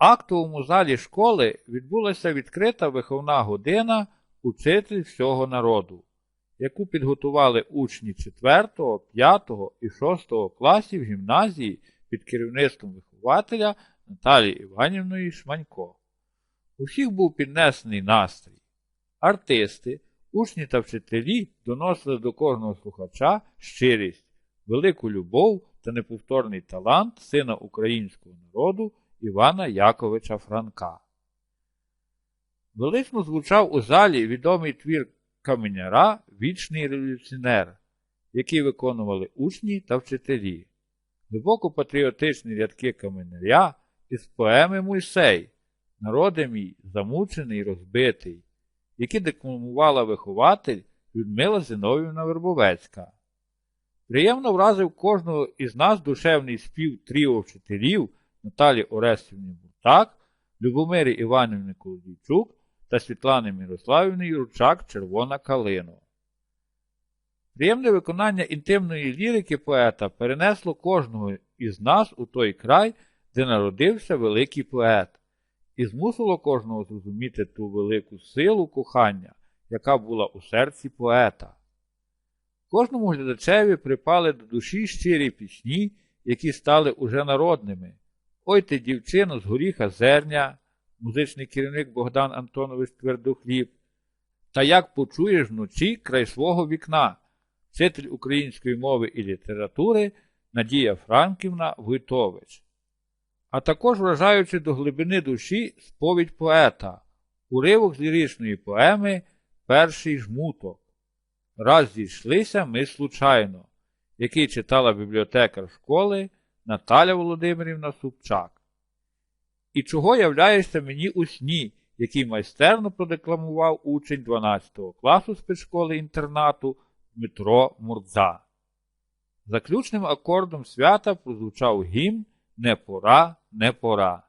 актовому залі школи відбулася відкрита виховна година Учитель всього народу, яку підготували учні 4, 5 і 6 класів гімназії під керівництвом вихователя Наталії Іванівної Шманько. У всіх був піднесений настрій. Артисти, учні та вчителі доносили до кожного слухача щирість, велику любов та неповторний талант сина українського народу Івана Яковича Франка. Велично звучав у залі відомий твір каменяра Вічний революціонер, який виконували учні та вчителі. Глибоко патріотичні рядки каменяря із поеми Мойсей, народи мій замучений розбитий, які декламувала вихователь Людмила Зиновівна Вербовецька. Приємно вразив кожного із нас душевний спів тріо вчителів Наталі Орестівни Буртак, Любомирі Іванівни Колодійчук та Світлани Мирославівни Юрчак Червона калино. Приємне виконання інтимної лірики поета перенесло кожного із нас у той край, де народився великий поет, і змусило кожного зрозуміти ту велику силу кохання, яка була у серці поета. Кожному глядачеві припали до душі щирі пісні, які стали уже народними. Ой ти, дівчино, з горіха зерня, музичний керівник Богдан Антонович Твердохліб, та як почуєш вночі край свого вікна, вчитель української мови і літератури Надія Франківна Войтович. А також вражаючи до глибини душі сповідь поета, уривок з ліричної поеми Перший жмуток. Раз зійшлися ми случайно, який читала бібліотекар школи Наталя Володимирівна Супчак. І чого являєшся мені у сні, який майстерно продекламував учень 12 класу спецшколи інтернату Дмитро Мурдза. Заключним акордом свята прозвучав гімн Не пора, не пора.